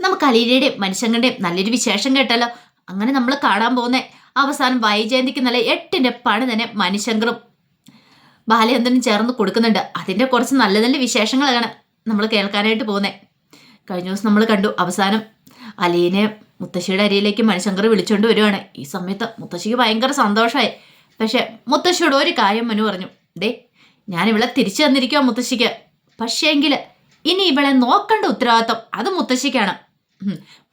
നമുക്ക് അലീനയുടെയും മനുഷ്യങ്ങളുടെയും നല്ലൊരു വിശേഷം കേട്ടല്ലോ. അങ്ങനെ നമ്മൾ കാണാൻ പോകുന്ന. അവസാനം വൈജയന്തിക്ക് നല്ല എട്ടിന്റെ പണി തന്നെ മനുശങ്കറും ബാലചന്ദ്രനും ചേർന്ന് കൊടുക്കുന്നുണ്ട്. അതിന്റെ കുറച്ച് നല്ല നല്ല വിശേഷങ്ങളാണ് നമ്മൾ കേൾക്കാനായിട്ട് പോകുന്നത് കഴിഞ്ഞ ദിവസം നമ്മൾ കണ്ടു. അവസാനം അലീനെ മുത്തശ്ശിയുടെ അരിയിലേക്ക് മനുശങ്കർ വിളിച്ചുകൊണ്ട് വരുവാണ്. ഈ സമയത്ത് മുത്തശ്ശിക്ക് ഭയങ്കര സന്തോഷമായി പക്ഷെ മുത്തശ്ശിയോട് ഒരു കാര്യം മനു പറഞ്ഞു. ദേ ഞാൻ ഇവളെ തിരിച്ചു തന്നിരിക്കുക മുത്തശ്ശിക്ക്. പക്ഷേങ്കിൽ ഇനി ഇവളെ നോക്കേണ്ട ഉത്തരവാദിത്വം അത് മുത്തശ്ശിക്കാണ്.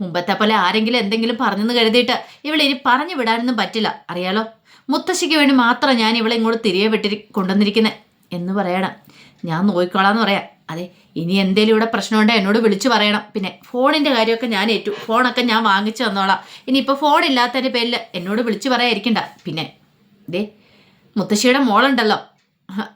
മുമ്പത്തെ പോലെ ആരെങ്കിലും എന്തെങ്കിലും പറഞ്ഞെന്ന് കരുതിയിട്ട് ഇവളെ ഇനി പറഞ്ഞു വിടാനൊന്നും പറ്റില്ല. അറിയാലോ? മുത്തശ്ശിക്ക് വേണ്ടി മാത്രം ഞാൻ ഇവളെ ഇങ്ങോട്ട് തിരികെ വിട്ടി കൊണ്ടുവന്നിരിക്കുന്നത് എന്ന് പറയണം. ഞാൻ നോക്കിക്കോളാന്ന് പറയാം. അതെ ഇനി എന്തേലും ഇവിടെ പ്രശ്നമുണ്ടോ എന്നോട് വിളിച്ചു പറയണം. പിന്നെ ഫോണിന്റെ കാര്യമൊക്കെ ഞാൻ ഏറ്റു ഫോണൊക്കെ ഞാൻ വാങ്ങിച്ചു തന്നോളാം. ഇനിയിപ്പോൾ ഫോൺ ഇല്ലാത്തതിന്റെ പേരിൽ എന്നോട് വിളിച്ചു പറയാതിരിക്കണ്ട. പിന്നെ ദേ മുത്തശ്ശിയുടെ മോളുണ്ടല്ലോ.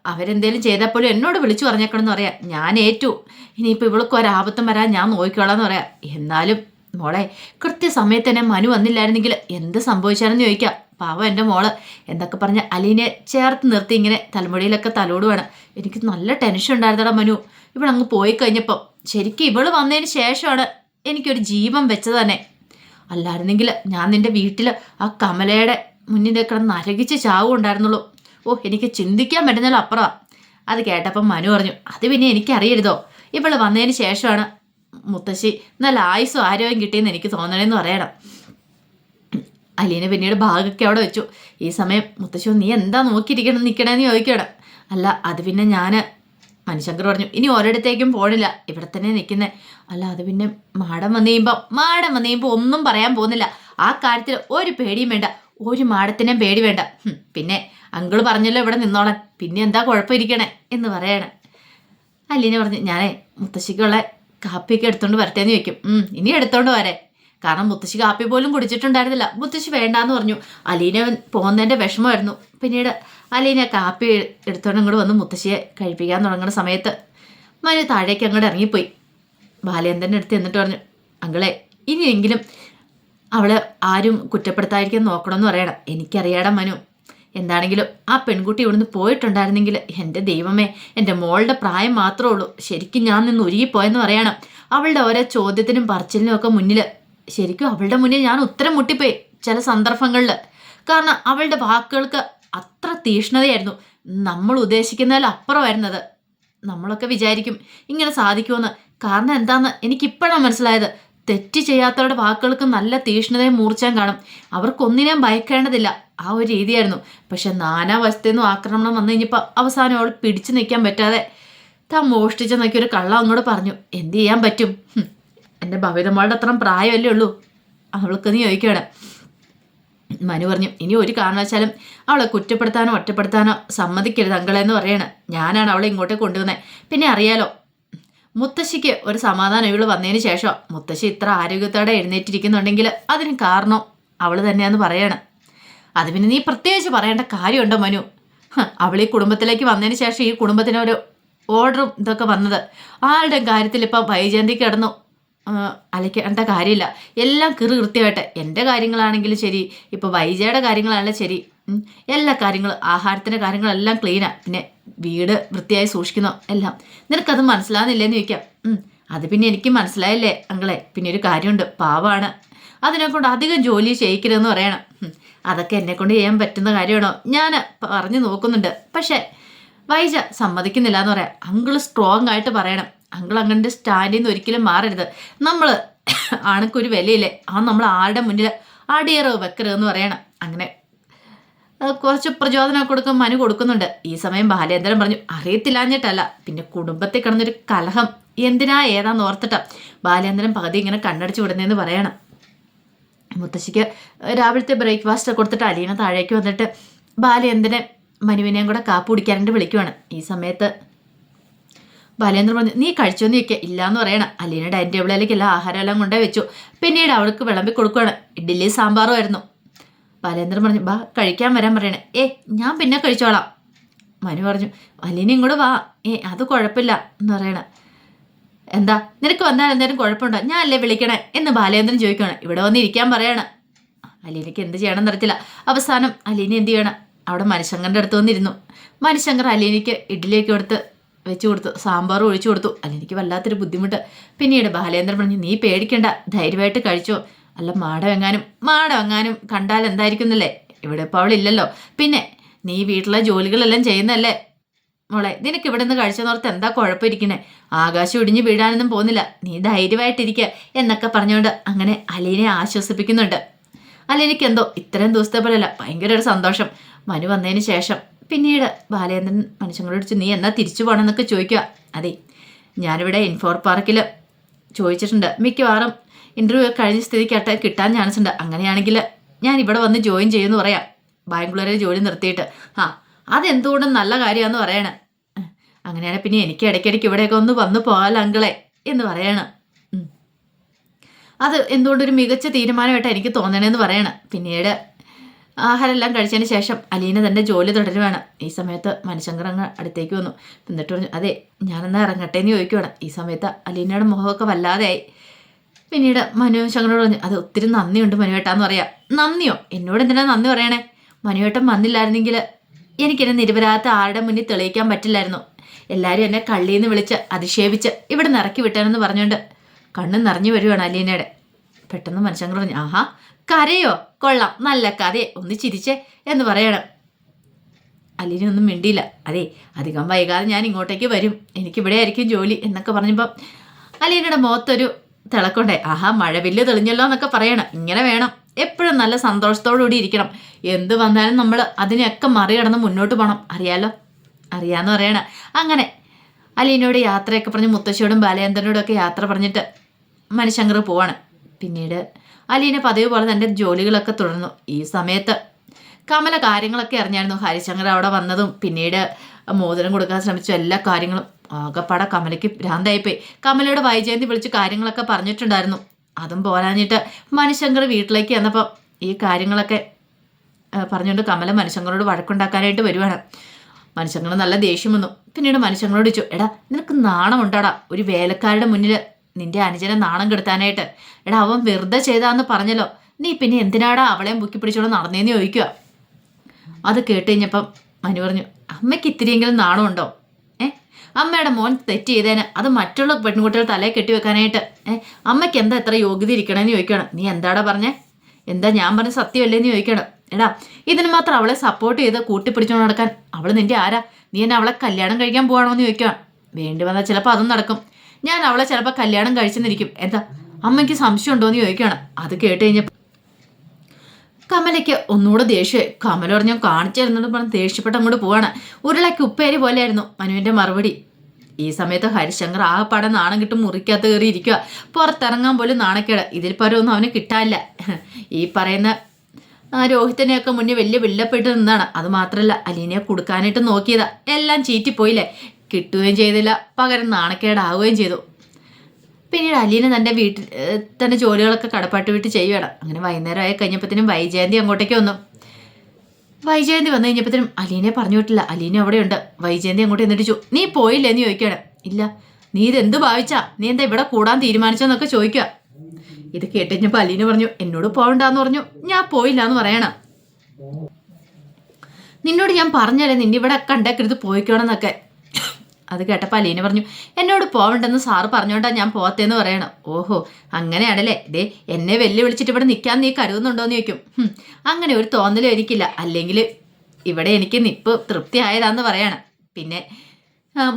അവരെന്തേലും ചെയ്തപ്പോഴും എന്നോട് വിളിച്ചു പറഞ്ഞേക്കണമെന്ന് പറയാം. ഞാൻ ഏറ്റു. ഇനിയിപ്പോൾ ഇവൾക്ക് ഒരാപത്തും വരാൻ ഞാൻ നോക്കിക്കോളാം എന്ന് പറയാം. എന്നാലും മോളെ കൃത്യസമയത്ത് തന്നെ മനു വന്നില്ലായിരുന്നെങ്കിൽ എന്ത് സംഭവിച്ചാലെന്ന് ചോദിക്കാം. പാവം എന്റെ മോൾ. എന്തൊക്കെ പറഞ്ഞ് അലീനെ ചേർത്ത് നിർത്തി ഇങ്ങനെ തലമുടിയിലൊക്കെ തലോടുവാണ്. എനിക്ക് നല്ല ടെൻഷൻ ഉണ്ടായിരുന്നടാ മനു. ഇവിടെ അങ്ങ് പോയി കഴിഞ്ഞപ്പം ശരിക്കും ഇവൾ വന്നതിന് ശേഷമാണ് എനിക്കൊരു ജീവൻ വെച്ചത് തന്നെ. അല്ലായിരുന്നെങ്കിൽ ഞാൻ നിന്റെ വീട്ടിൽ ആ കമലയുടെ മുന്നിൽ കിടന്ന് നരകിച്ച് ചാവും ഉണ്ടായിരുന്നുള്ളൂ ഓ എനിക്ക് ചിന്തിക്കാൻ പറ്റുന്നതിലും അപ്പുറമാ അത് കേട്ടപ്പം മനു പറഞ്ഞു അത് പിന്നെ എനിക്കറിയരുതോ. ഇവൾ വന്നതിന് ശേഷമാണ് മുത്തശ്ശി നല്ല ആയുസ്സും ആരോഗ്യം കിട്ടിയെന്ന് എനിക്ക് തോന്നണേന്ന് പറയണം. അലീന പിന്നീട് ഭാഗമൊക്കെ അവിടെ വെച്ചു. ഈ സമയം മുത്തശ്ശി നീ എന്താ നോക്കിയിരിക്കണം നിൽക്കണേന്ന് ചോദിക്കണം അല്ല അത് പിന്നെ ഞാൻ മനുശങ്കർ പറഞ്ഞു ഇനി ഒരിടത്തേക്കും പോണില്ല. ഇവിടെ തന്നെ നിൽക്കുന്നേ. അല്ല അത് പിന്നെ മാടം വന്നു കഴിയുമ്പോൾ മാടം വന്നു കഴിയുമ്പോൾ ഒന്നും പറയാൻ പോകുന്നില്ല. ആ കാര്യത്തിൽ ഒരു പേടിയും വേണ്ട. ഒരു മാടത്തിനെയും പേടി വേണ്ട. പിന്നെ അങ്കിൾ പറഞ്ഞല്ലോ ഇവിടെ നിന്നോളാൻ. പിന്നെ എന്താ കുഴപ്പമിരിക്കണേ എന്ന് പറയണേ. അലീന പറഞ്ഞു ഞാനേ മുത്തശ്ശിക്കുള്ള കാപ്പിയൊക്കെ എടുത്തോണ്ട് വരട്ടെ എന്ന് ചോദിക്കും ഇനി എടുത്തോണ്ട് വരെ. കാരണം മുത്തശ്ശി കാപ്പി പോലും കുടിച്ചിട്ടുണ്ടായിരുന്നില്ല. മുത്തശ്ശി വേണ്ടാന്ന് പറഞ്ഞു. അലീന പോകുന്നതിന്റെ വിഷമമായിരുന്നു. പിന്നീട് അലീന കാപ്പി എടുത്തോണ്ട് ഇങ്ങോട്ട് വന്ന് മുത്തശ്ശിയെ കഴിപ്പിക്കാൻ തുടങ്ങുന്ന സമയത്ത് മനു താഴേക്ക് അങ്ങോട്ട് ഇറങ്ങിപ്പോയി. ബാലേന്ദ്രന്റെ അടുത്ത് എന്നിട്ട് പറഞ്ഞു അങ്കളെ ഇനിയെങ്കിലും അവളെ ആരും കുറ്റപ്പെടുത്താതിരിക്കാൻ നോക്കണമെന്ന് പറയണം. എനിക്കറിയാടാ മനു. എന്താണെങ്കിലും ആ പെൺകുട്ടി ഇവിടുന്ന് പോയിട്ടുണ്ടായിരുന്നെങ്കിൽ എന്റെ ദൈവമേ എന്റെ മോളുടെ പ്രായം മാത്രമേ ഉള്ളൂ. ശരിക്കും ഞാൻ നിന്ന് ഉരുകിപ്പോയെന്ന് പറയണം. അവളുടെ ഓരോ ചോദ്യത്തിനും പറച്ചിലിനും ഒക്കെ മുന്നിൽ ശരിക്കും അവളുടെ മുന്നിൽ ഞാൻ ഉത്തരം മുട്ടിപ്പോയി ചില സന്ദർഭങ്ങളിൽ. കാരണം അവളുടെ വാക്കുകൾക്ക് അത്ര തീഷ്ണതയായിരുന്നു. നമ്മൾ ഉദ്ദേശിക്കുന്നതിൽ അപ്പുറമായിരുന്നത്. നമ്മളൊക്കെ വിചാരിക്കും ഇങ്ങനെ സാധിക്കുമെന്ന്. കാരണം എന്താണെന്ന് എനിക്കിപ്പോഴാണ് മനസ്സിലായത്. തെറ്റ് ചെയ്യാത്തവരുടെ വാക്കുകൾക്ക് നല്ല തീഷ്ണതയും മൂർച്ചയും കാണും. അവർക്കൊന്നിനെയും ഭയക്കേണ്ടതില്ല. ആ ഒരു രീതിയായിരുന്നു. പക്ഷെ നാനാ വശത്തു നിന്നും ആക്രമണം വന്നു കഴിഞ്ഞപ്പോൾ അവസാനം അവൾ പിടിച്ചു നിൽക്കാൻ പറ്റാതെ താൻ മോഷ്ടിച്ച നോക്കി ഒരു കള്ളം അങ്ങോട്ട് പറഞ്ഞു എന്ത് ചെയ്യാൻ പറ്റും? എന്റെ ഭവിതമ്മളുടെ അത്രയും പ്രായമല്ലേ ഉള്ളൂ. അവൾക്ക് നീ ചോദിക്കുകയാണ്. മനു പറഞ്ഞു ഇനി ഒരു കാരണവശാലും അവളെ കുറ്റപ്പെടുത്താനോ ഒറ്റപ്പെടുത്താനോ സമ്മതിക്കരുത് അങ്കളെന്ന് പറയണം. ഞാനാണ് അവളെ ഇങ്ങോട്ട് കൊണ്ടുവന്നത് പിന്നെ അറിയാലോ മുത്തശ്ശിക്ക് ഒരു സമാധാനം ഇവൾ വന്നതിന് ശേഷം മുത്തശ്ശി ഇത്ര ആരോഗ്യത്തോടെ എഴുന്നേറ്റിരിക്കുന്നുണ്ടെങ്കിൽ അതിന് കാരണം അവൾ തന്നെയാന്ന് പറയണം. അത് പിന്നെ നീ പ്രത്യേകിച്ച് പറയേണ്ട കാര്യമുണ്ടോ മനു? അവൾ ഈ കുടുംബത്തിലേക്ക് വന്നതിന് ശേഷം ഈ കുടുംബത്തിന് ഒരു ഓർഡറും ഇതൊക്കെ വന്നത്. ആളുടെ കാര്യത്തിൽ ഇപ്പം വൈജയന്തി കിടന്നു. അലയ്ക്കേണ്ട കാര്യമില്ല. എല്ലാം കിറു കൃത്യമായിട്ട് എന്റെ കാര്യങ്ങളാണെങ്കിലും ശരി. ഇപ്പോൾ വൈജയുടെ കാര്യങ്ങളാണെങ്കിലും ശരി. എല്ലാ കാര്യങ്ങളും ആഹാരത്തിന്റെ കാര്യങ്ങളെല്ലാം ക്ലീനാണ് പിന്നെ വീട് വൃത്തിയായി സൂക്ഷിക്കുന്നു എല്ലാം. നിനക്കത് മനസ്സിലാകുന്നില്ലെന്ന് ചോദിക്കാം. അത് പിന്നെ എനിക്ക് മനസ്സിലായില്ലേ അങ്കളെ? പിന്നെ ഒരു കാര്യമുണ്ട്. പാവമാണ് അതിനെക്കൊണ്ട് അധികം ജോലി ചെയ്യിക്കരുതെന്ന് പറയണം. അതൊക്കെ എന്നെ കൊണ്ട് ചെയ്യാൻ പറ്റുന്ന കാര്യമാണോ? ഞാൻ പറഞ്ഞു നോക്കുന്നുണ്ട്. പക്ഷേ വൈജ സമ്മതിക്കുന്നില്ല എന്ന് പറയാം. അങ്കിൾ സ്ട്രോങ് ആയിട്ട് പറയണം. അങ്കിൾ അങ്ങനെ സ്റ്റാൻഡിൽ നിന്ന് ഒരിക്കലും മാറരുത്. നമ്മൾ ആണക്കൊരു വിലയില്ലേ? ആ നമ്മൾ ആരുടെ മുന്നിൽ അടിയറവ് വെക്കരുതെന്ന് പറയണം. അങ്ങനെ കുറച്ച് പ്രചോദനം കൊടുക്കും മനു കൊടുക്കുന്നുണ്ട്. ഈ സമയം ബാലേന്ദ്രൻ പറഞ്ഞു അറിയത്തില്ലാഞ്ഞിട്ടല്ല പിന്നെ കുടുംബത്തിൽ കിടന്നൊരു കലഹം. എന്തിനാ ഏതാന്ന് ഓർത്തിട്ടാ? ബാലേന്ദ്രൻ പകുതി ഇങ്ങനെ കണ്ണടിച്ചു വിടുന്നതെന്ന് പറയണം. മുത്തശ്ശിക്ക് രാവിലത്തെ ബ്രേക്ക്ഫാസ്റ്റ് കൊടുത്തിട്ട് അലീന താഴേക്ക് വന്നിട്ട് ബാലേന്ദ്രനെ മനുവിനെയും കൂടെ കാപ്പ് കുടിക്കാനായിട്ട് വിളിക്കുവാണ്. ഈ സമയത്ത് ബാലേന്ദ്രൻ പറഞ്ഞു നീ കഴിച്ചോന്ന് ചോദിക്കുക ഇല്ലാന്ന് പറയണം. അലീന ഡൈനിങ് ടേബിളിലേക്ക് എല്ലാ ആഹാരമെല്ലാം കൊണ്ടേ വെച്ചു. പിന്നീട് അവൾക്ക് വിളമ്പി കൊടുക്കുവാണ്. ഇഡ്ഡലി സാമ്പാറും ആയിരുന്നു. ബാലേന്ദ്രൻ പറഞ്ഞു ബാ കഴിക്കാൻ വരാൻ പറയണേ. ഏ ഞാൻ പിന്നെ കഴിച്ചോളാം. മനു പറഞ്ഞു അലീന ഇങ്ങോട്ട് വാ. ഏ അത് കുഴപ്പമില്ല. എന്ന് പറയണ. എന്താ നിനക്ക് വന്നാൽ എന്തായാലും കുഴപ്പമുണ്ടോ? ഞാൻ അല്ലേ വിളിക്കണേ? എന്ന് ബാലേന്ദ്രൻ ചോദിക്കണം ഇവിടെ വന്ന് ഇരിക്കാൻ പറയണ. അലീനയ്ക്ക് എന്ത് ചെയ്യണമെന്ന് എന്നറിയത്തില്ല അവസാനം അലീന എന്ത് ചെയ്യണം? അവിടെ മനുശങ്കറിന്റെ അടുത്ത് വന്നിരുന്നു. മനുശങ്കർ അലീനയ്ക്ക് ഇഡ്ഡലിയൊക്കെ കൊടുത്ത് വെച്ച് കൊടുത്തു. സാമ്പാർ ഒഴിച്ചു കൊടുത്തു. അലീനയ്ക്ക് വല്ലാത്തൊരു ബുദ്ധിമുട്ട്. പിന്നീട് ബാലേന്ദ്രൻ പറഞ്ഞു നീ പേടിക്കണ്ട. ധൈര്യമായിട്ട് കഴിച്ചോ. അല്ല മാടം എങ്ങാനും മാടം എങ്ങാനും കണ്ടാൽ എന്തായിരിക്കുന്നില്ലേ? ഇവിടെ ഇപ്പോൾ അവളില്ലല്ലോ. പിന്നെ നീ വീട്ടിലെ ജോലികളെല്ലാം ചെയ്യുന്നല്ലേ മോളെ നിനക്ക് ഇവിടെ നിന്ന് കഴിച്ചെന്നോർത്ത് എന്താ കുഴപ്പമിരിക്കണേ? ആകാശം ഇടിഞ്ഞ് വീഴാനൊന്നും പോകുന്നില്ല. നീ ധൈര്യമായിട്ടിരിക്കുക എന്നൊക്കെ പറഞ്ഞുകൊണ്ട് അങ്ങനെ അലീനെ ആശ്വസിപ്പിക്കുന്നുണ്ട്. അലീനയ്ക്ക് എന്തോ ഇത്രയും ദിവസത്തെ പോലെയല്ല ഭയങ്കര ഒരു സന്തോഷം. മനു വന്നതിന് ശേഷം പിന്നീട് ബാലേന്ദ്രൻ മനുഷ്യങ്ങളോട് നീ എന്നാ തിരിച്ചു പോകണമെന്നൊക്കെ ചോദിക്കുക അതെ ഞാനിവിടെ ഇൻഫോർ പാർക്കിൽ ചോദിച്ചിട്ടുണ്ട്. മിക്കവാറും ഇന്റർവ്യൂ കഴിഞ്ഞ സ്ഥിതിക്ക് കിട്ടാൻ ചാൻസ് ഉണ്ട്. അങ്ങനെയാണെങ്കിൽ ഞാൻ ഇവിടെ വന്ന് ജോയിൻ ചെയ്യുമെന്ന് പറയാം. ബാംഗ്ലൂരിൽ ജോലി നിർത്തിയിട്ട്. ആ അതെന്തുകൊണ്ടും നല്ല കാര്യമാണെന്ന് പറയണ. അങ്ങനെയാണ് പിന്നെ എനിക്ക് ഇടയ്ക്കിടയ്ക്ക് ഇവിടെയൊക്കെ ഒന്ന് വന്നു പോകാലോ അങ്കിളെ എന്ന് പറയണ. അത് എന്തുകൊണ്ടൊരു മികച്ച തീരുമാനമായിട്ട് എനിക്ക് തോന്നണേന്ന് പറയണ. പിന്നീട് ആഹാരമെല്ലാം കഴിച്ചതിന് ശേഷം അലീന തന്റെ ജോലി തുടരുവാണ്. ഈ സമയത്ത് മനുശങ്കർ അടുത്തേക്ക് വന്നു. എന്നിട്ട് പറഞ്ഞു അതെ ഞാനെന്നാ ഇറങ്ങട്ടെ എന്ന് ചോദിക്കുവാണ്. ഈ സമയത്ത് അലീനയുടെ മുഖമൊക്കെ വല്ലാതെയായി. പിന്നീട് മനു ശങ്കരോട് പറഞ്ഞു അത് ഒത്തിരി നന്ദിയുണ്ട് മനുവേട്ടാന്ന് പറയാം. നന്ദിയോ? എന്നോട് എന്തിനാ നന്ദി പറയണേ? മനുവേട്ടൻ വന്നില്ലായിരുന്നെങ്കിൽ എനിക്കെന്നെ നിരപരാധത്തെ ആരുടെ മുന്നിൽ തെളിയിക്കാൻ പറ്റില്ലായിരുന്നു. എല്ലാവരും എന്നെ കള്ളിയെന്ന് വിളിച്ച് അധിക്ഷേപിച്ച് ഇവിടെ നിറക്കി വിട്ടാനെന്ന് പറഞ്ഞുകൊണ്ട് കണ്ണ് നിറഞ്ഞു വരുവാണ് അലീനയുടെ. പെട്ടെന്ന് മനുഷ്യങ്ങൾ പറഞ്ഞു ആഹാ കരയോ? കൊള്ളാം നല്ല കഥയെ ഒന്ന് ചിരിച്ചേ എന്ന് പറയണം. അലീനൊന്നും മിണ്ടിയില്ല. അതെ അധികം വൈകാതെ ഞാൻ ഇങ്ങോട്ടേക്ക് വരും. എനിക്കിവിടെ ആയിരിക്കും ജോലി എന്നൊക്കെ പറഞ്ഞപ്പം അലീനയുടെ മുഖത്തൊരു തിളക്കൊണ്ടേ. ആഹാ മഴവില്ല് തെളിഞ്ഞല്ലോ എന്നൊക്കെ പറയണം. ഇങ്ങനെ വേണം. എപ്പോഴും നല്ല സന്തോഷത്തോടുകൂടി ഇരിക്കണം. എന്ത് വന്നാലും നമ്മൾ അതിനെയൊക്കെ മറികടന്ന് മുന്നോട്ട് പോകണം അറിയാലോ? അറിയാന്ന് പറയണ. അങ്ങനെ അലീനോട് യാത്രയൊക്കെ പറഞ്ഞ് മുത്തശ്ശിയോടും ബാലചന്ദ്രനോടും ഒക്കെ യാത്ര പറഞ്ഞിട്ട് മനുശങ്കർ പോവാണ്. പിന്നീട് അലീന പതിവ് പോലെ തന്റെ ജോലികളൊക്കെ തുടർന്നു. ഈ സമയത്ത് കമല കാര്യങ്ങളൊക്കെ അറിഞ്ഞായിരുന്നു ഹരിശങ്കർ അവിടെ വന്നതും. പിന്നീട് മോതിരം കൊടുക്കാൻ ശ്രമിച്ചു എല്ലാ കാര്യങ്ങളും. ആകപ്പാടെ കമലയ്ക്ക് ഭ്രാന്തായിപ്പോയി. കമലയുടെ വൈജയന്തി വിളിച്ച് കാര്യങ്ങളൊക്കെ പറഞ്ഞിട്ടുണ്ടായിരുന്നു. അതും പോരാഞ്ഞിട്ട് മനുശങ്കർ വീട്ടിലേക്ക് വന്നപ്പോൾ ഈ കാര്യങ്ങളൊക്കെ പറഞ്ഞുകൊണ്ട് കമല മനുശങ്കറോട് വഴക്കുണ്ടാക്കാനായിട്ട് വരുവാണ്. മനുഷ്യങ്ങൾ നല്ല ദേഷ്യം വന്നു. പിന്നീട് മനുഷ്യങ്ങളോട് ചോദിച്ചു എടാ നിനക്ക് നാണം ഉണ്ടാടാ ഒരു വേലക്കാരുടെ മുന്നിൽ നിന്റെ അനുജനെ നാണം കെടുത്താനായിട്ട്. എടാ അവൻ വെറുതെ ചെയ്താന്ന് പറഞ്ഞല്ലോ. നീ പിന്നെ എന്തിനാടാ അവളെയും ബുക്കി പിടിച്ചോളം നടന്നേന്ന് ചോദിക്കുക അത് കേട്ട് കഴിഞ്ഞപ്പം മനു പറഞ്ഞു അമ്മയ്ക്ക് ഇത്തിരിയെങ്കിലും നാണമുണ്ടോ? അമ്മയുടെ മോൻ തെറ്റ് ചെയ്തേനെ. അത് മറ്റുള്ള പെൺകുട്ടികൾ തലയെ കെട്ടിവെക്കാനായിട്ട്. ഏ അമ്മയ്ക്ക് എന്താ എത്ര യോഗ്യത ഇരിക്കണമെന്ന് ചോദിക്കണം. നീ എന്താടാ പറഞ്ഞേ? എന്താ ഞാൻ പറഞ്ഞ സത്യമല്ലേന്ന് ചോദിക്കണം. എടാ ഇതിന് മാത്രം അവളെ സപ്പോർട്ട് ചെയ്ത് കൂട്ടിപ്പിടിച്ചോണ്ട് നടക്കാൻ. അവൾ നിന്റെ ആരാ? നീ എന്നെ അവളെ കല്യാണം കഴിക്കാൻ പോവാണോ എന്ന് ചോദിക്കണം വേണ്ടി വന്നാൽ ചിലപ്പോൾ അതും നടക്കും. ഞാൻ അവളെ ചിലപ്പോൾ കല്യാണം കഴിച്ചെന്നിരിക്കും. എന്താ? അമ്മയ്ക്ക് സംശയം ഉണ്ടോ എന്ന് ചോദിക്കണം അത് കേട്ട് കഴിഞ്ഞപ്പോൾ കമലയ്ക്ക് ഒന്നുകൂടെ ദേഷ്യമായി കമലോട് ഞാൻ കാണിച്ചു തരുന്നുണ്ട് പറഞ്ഞ് ദേഷ്യപ്പെട്ട് അങ്ങോട്ട് പോവാണ്. ഉരുളയ്ക്ക് ഉപ്പേരി പോലെയായിരുന്നു മനുവിന്റെ മറുപടി. ഈ സമയത്ത് ഹരിശങ്കർ ആകപ്പാടെ നാണം കിട്ടും മുറിക്കകത്ത് കയറി ഇരിക്കുക പുറത്തിറങ്ങാൻ പോലും നാണക്കേട്. ഇതിൽ പരമൊന്നും അവന് കിട്ടാനില്ല. ഈ പറയുന്ന ആ രോഹിത്തിനെയൊക്കെ മുന്നേ വലിയ വില്ലപ്പെട്ട് നിന്നാണ്. അത് മാത്രമല്ല അലീനയെ കൊടുക്കാനായിട്ട് നോക്കിയതാ. എല്ലാം ചീറ്റിപ്പോയില്ലേ? കിട്ടുകയും ചെയ്തില്ല. പകരം നാണക്കേടാവുകയും ചെയ്തു. പിന്നീട് അലീന തന്റെ വീട്ടിൽ തന്റെ ജോലികളൊക്കെ കടപ്പാട്ട് വിട്ട് ചെയ്യുകയാണ് അങ്ങനെ വൈകുന്നേരം ആയി കഴിഞ്ഞപ്പോഴത്തേനും വൈജയന്തി അങ്ങോട്ടേക്ക് വന്നു. വൈജയന്തി വന്നു കഴിഞ്ഞപ്പോഴത്തേനും അലീനെ പറഞ്ഞു വിട്ടില്ല. അലീന അവിടെയുണ്ട്. വൈജയന്തി അങ്ങോട്ട് എന്നിട്ട് ചോ നീ പോയില്ലേ? എന്ന് ചോദിക്കുകയാണ്. ഇല്ല. നീ ഇതെന്ത് ഭാവിച്ചാ? നീ എന്താ ഇവിടെ കൂടാൻ തീരുമാനിച്ചെന്നൊക്കെ ചോദിക്കുക. ഇത് കേട്ടുകഴിഞ്ഞപ്പോൾ അലീന പറഞ്ഞു എന്നോട് പോകണ്ടെന്ന് പറഞ്ഞു. ഞാൻ പോയില്ല എന്ന് പറയണം. നിന്നോട് ഞാൻ പറഞ്ഞല്ലേ നിന്നെ ഇവിടെ കണ്ടേക്കരുത് പോയിക്കോണെന്നൊക്കെ അത് കേട്ടപ്പോൾ അലീന പറഞ്ഞു എന്നോട് പോവണ്ടെന്ന് സാറ് പറഞ്ഞോണ്ടാ ഞാൻ പോത്തേന്ന് പറയണം. ഓഹോ അങ്ങനെയാണല്ലേ. ദേ എന്നെ വെല്ലുവിളിച്ചിട്ട് ഇവിടെ നിൽക്കാൻ നീ കരുതുന്നുണ്ടോയെന്ന് ചോദിക്കും. അങ്ങനെ ഒരു തോന്നലും എനിക്കില്ല. അല്ലെങ്കിൽ ഇവിടെ എനിക്ക് നിപ്പ് തൃപ്തിയായതാന്ന് പറയണം. പിന്നെ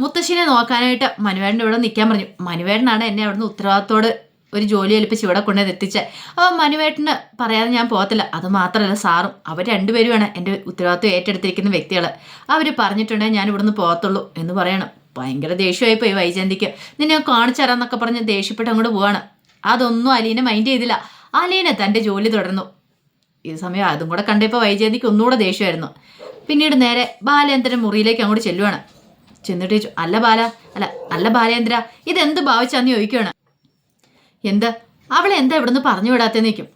മുത്തശ്ശിനെ നോക്കാനായിട്ട് മനുവേടൻ ഇവിടെ നിൽക്കാൻ പറഞ്ഞു. മനുവേടനാണ് എന്നെ അവിടുന്ന് ഉത്തരവാദിത്തോട് ഒരു ജോലി ഏൽപ്പിച്ച് ഇവിടെ കൊണ്ടുവന്ന് എത്തിച്ചേ. അപ്പോൾ മനുവേട്ടന് പറയാതെ ഞാൻ പോകത്തില്ല. അത് മാത്രമല്ല സാറും അവർ രണ്ടുപേരുമാണ് എന്റെ ഉത്തരവാദിത്വം ഏറ്റെടുത്തിരിക്കുന്ന വ്യക്തികൾ അവർ പറഞ്ഞിട്ടുണ്ടെങ്കിൽ ഞാൻ ഇവിടുന്ന് പോകത്തുള്ളൂ എന്ന് പറയണം. ഭയങ്കര ദേഷ്യമായി പോയി വൈജയന്തിക്ക്. നിന്നെ കാണിച്ചു തരാമെന്നൊക്കെ പറഞ്ഞ് ദേഷ്യപ്പെട്ട് അങ്ങോട്ട് പോവാണ്. അതൊന്നും അലീനെ മൈൻഡ് ചെയ്തില്ല. അലീനെ തന്റെ ജോലി തുടർന്നു. ഈ സമയം അതും കൂടെ കണ്ടപ്പോൾ വൈജയന്തിക്ക് ഒന്നുകൂടെ ദേഷ്യമായിരുന്നു. പിന്നീട് നേരെ ബാലേന്ദ്രൻ മുറിയിലേക്ക് അങ്ങോട്ട് ചെല്ലുവാണ്. ചെന്നിട്ട് അല്ല ബാല അല്ല അല്ല ബാലേന്ദ്ര ഇതെന്ത് ഭാവിച്ചാന്ന് ചോദിക്കുകയാണ് എന്ത്? അവളെ എന്താ ഇവിടുന്ന് പറഞ്ഞു വിടാത്തേ നിൽക്കും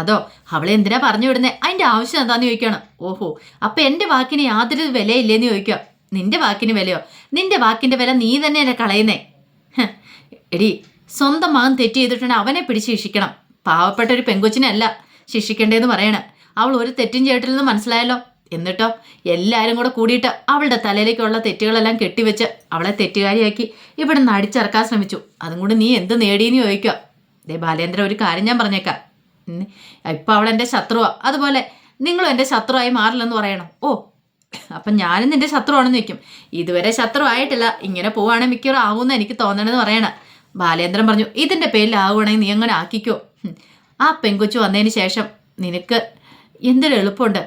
അതോ? അവളെ എന്തിനാ പറഞ്ഞു വിടുന്നേ? അതിന്റെ ആവശ്യം എന്താന്ന് ചോദിക്കുകയാണ് ഓഹോ അപ്പൊ എന്റെ വാക്കിന് യാതൊരു വിലയില്ലേന്ന് ചോദിക്കുക? നിന്റെ വാക്കിന് വിലയോ? നിന്റെ വാക്കിന്റെ വില നീ തന്നെ എന്നെ കളയുന്നേ എടി സ്വന്തം മകൻ തെറ്റ് ചെയ്തിട്ടുണ്ടെങ്കിൽ അവനെ പിടിച്ച് ശിക്ഷിക്കണം. പാവപ്പെട്ട ഒരു പെങ്കൊച്ചിനല്ല ശിക്ഷിക്കേണ്ടതെന്ന് പറയണേ. അവൾ ഒരു തെറ്റും ചെയ്തിട്ടില്ലെന്ന് മനസ്സിലായല്ലോ? എന്നിട്ടോ? എല്ലാവരും കൂടെ കൂടിയിട്ട് അവളുടെ തലയിലേക്കുള്ള തെറ്റുകളെല്ലാം കെട്ടിവെച്ച് അവളെ തെറ്റുകാരിയാക്കി ഇവിടെ നിന്ന് അടിച്ചിറക്കാൻ ശ്രമിച്ചു. അതും കൂടി നീ എന്ത് നേടിയെന്ന് ചോദിക്കുക? ദേ ബാലേന്ദ്ര ഒരു കാര്യം ഞാൻ പറഞ്ഞേക്കാം. ഇപ്പം എന്റെ ശത്രുവാ. അതുപോലെ നിങ്ങളും എന്റെ ശത്രുവായി മാറില്ലെന്ന് പറയണം. ഓ അപ്പം ഞാനും നിന്റെ ശത്രുവാണെന്ന് വെക്കും ഇതുവരെ ശത്രു ആയിട്ടില്ല ഇങ്ങനെ പോവാണെങ്കിൽ മിക്കവാറും ആവുമെന്ന് എനിക്ക് തോന്നണമെന്ന് പറയണം. ബാലേന്ദ്രൻ പറഞ്ഞു ഇതിന്റെ പേരിൽ ആവുകയാണെങ്കിൽ നീ അങ്ങനെ ആക്കിക്കോ. ആ പെങ്കൊച്ചു വന്നതിന് ശേഷം നിനക്ക് എന്തൊരു എളുപ്പമുണ്ട്.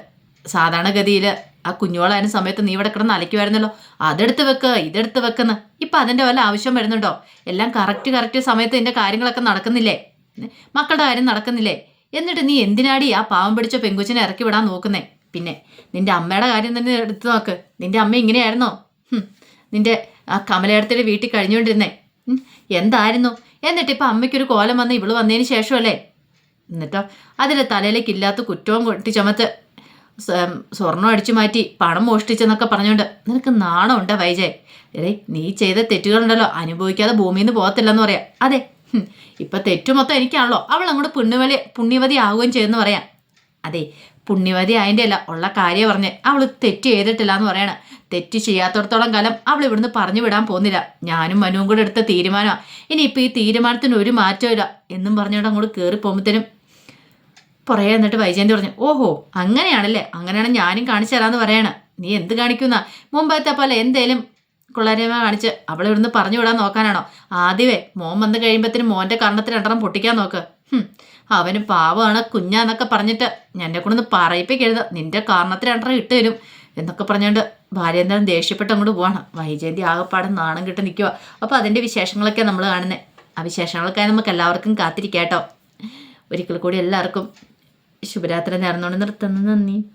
സാധാരണഗതിയിൽ ആ കുഞ്ഞോളായ സമയത്ത് നീ ഇവിടെ കിടന്ന് അലയ്ക്കുമായിരുന്നല്ലോ അതെടുത്ത് വെക്ക് ഇതെടുത്ത് വെക്കുന്ന. ഇപ്പം അതിന്റെ വല്ല ആവശ്യം വരുന്നുണ്ടോ? എല്ലാം കറക്റ്റ് കറക്റ്റ് സമയത്ത് എന്റെ കാര്യങ്ങളൊക്കെ നടക്കുന്നില്ലേ? മക്കളുടെ കാര്യം നടക്കുന്നില്ലേ? എന്നിട്ട് നീ എന്തിനാടി ആ പാവം പിടിച്ച പെങ്കുച്ചിനെ ഇറക്കി വിടാൻ നോക്കുന്നേ? പിന്നെ നിന്റെ അമ്മയുടെ കാര്യം തന്നെ എടുത്തു നോക്ക്. നിന്റെ അമ്മ ഇങ്ങനെയായിരുന്നോ? നിന്റെ ആ കമലയിടത്തിന്റെ വീട്ടിൽ കഴിഞ്ഞുകൊണ്ടിരുന്നേ. എന്തായിരുന്നു? എന്നിട്ട് ഇപ്പം അമ്മയ്ക്കൊരു കോലം വന്ന് ഇവൾ വന്നതിന് ശേഷമല്ലേ? എന്നിട്ടോ അതിന്റെ തലയിലേക്ക് ഇല്ലാത്ത കുറ്റവും കൊട്ടി ചുമത്ത് സ്വർണം അടിച്ചു മാറ്റി പണം മോഷ്ടിച്ചെന്നൊക്കെ പറഞ്ഞുകൊണ്ട് നിനക്ക് നാണമുണ്ട് വൈജയ് എടേ നീ ചെയ്ത തെറ്റുകളുണ്ടല്ലോ അനുഭവിക്കാതെ ഭൂമിയിൽ നിന്ന് പോകത്തില്ലെന്ന് പറയാം. അതെ ഇപ്പൊ തെറ്റു മൊത്തം എനിക്കാണല്ലോ അവൾ അങ്ങോട്ട് പുണ്യവലി പുണ്യവതി ആവുകയും ചെയ്യുമെന്ന് പറയാം. അതെ പുണ്യവതി അതിന്റെ അല്ല ഉള്ള കാര്യം പറഞ്ഞ് അവൾ തെറ്റ് ചെയ്തിട്ടില്ല എന്ന് പറയണം. തെറ്റ് ചെയ്യാത്തടത്തോളം കാലം അവൾ ഇവിടുന്ന് പറഞ്ഞു വിടാൻ പോകുന്നില്ല. ഞാനും മനുവും കൂടെ എടുത്ത തീരുമാനമാണ് ഇനിയിപ്പോൾ ഈ തീരുമാനത്തിന് ഒരു മാറ്റമില്ല എന്നും പറഞ്ഞുകൊണ്ട് അങ്ങോട്ട് കയറി പോകുമ്പോഴത്തേനും പുറകെ എന്നിട്ട് വൈജയന്തി പറഞ്ഞു ഓഹോ അങ്ങനെയാണല്ലേ? അങ്ങനെയാണ് ഞാനും കാണിച്ചു തരാമെന്ന് പറയണ. നീ എന്ത് കാണിക്കുന്ന? മുമ്പത്തെ പോലെ എന്തേലും കുള്ളരമ കാണിച്ച് അവളെ ഇവിടുന്ന് പറഞ്ഞു വിടാൻ നോക്കാനാണോ? ആദ്യമേ മോൻ വന്ന് കഴിയുമ്പോഴത്തേനും മോന്റെ കർണത്തിൽ രണ്ടെണ്ണം പൊട്ടിക്കാൻ നോക്ക്. അവന് പാവമാണ് കുഞ്ഞാന്നൊക്കെ പറഞ്ഞിട്ട് എന്നെ കൊണ്ടൊന്ന് പറയിപ്പിക്കരുത്. നിന്റെ കാരണത്തിൽ രണ്ടെണ്ണം ഇട്ട് തരും. എന്നൊക്കെ പറഞ്ഞുകൊണ്ട് ഭാര്യേന്ദ്രൻ ദേഷ്യപ്പെട്ട് അങ്ങോട്ട് പോവാണ്. വൈജയന്തി ആകെപ്പാടെ നാണം കിട്ട് നിൽക്കുക അപ്പോൾ അതിന്റെ വിശേഷങ്ങളൊക്കെ നമ്മൾ കാണുന്നത് ആ വിശേഷങ്ങൾക്കായി നമുക്ക് എല്ലാവർക്കും കാത്തിരിക്കാം കേട്ടോ ഒരിക്കൽ കൂടി എല്ലാവർക്കും ശുഭരാത്രി നേർന്നോണ്ട് നിർത്തുന്നു. നന്ദി.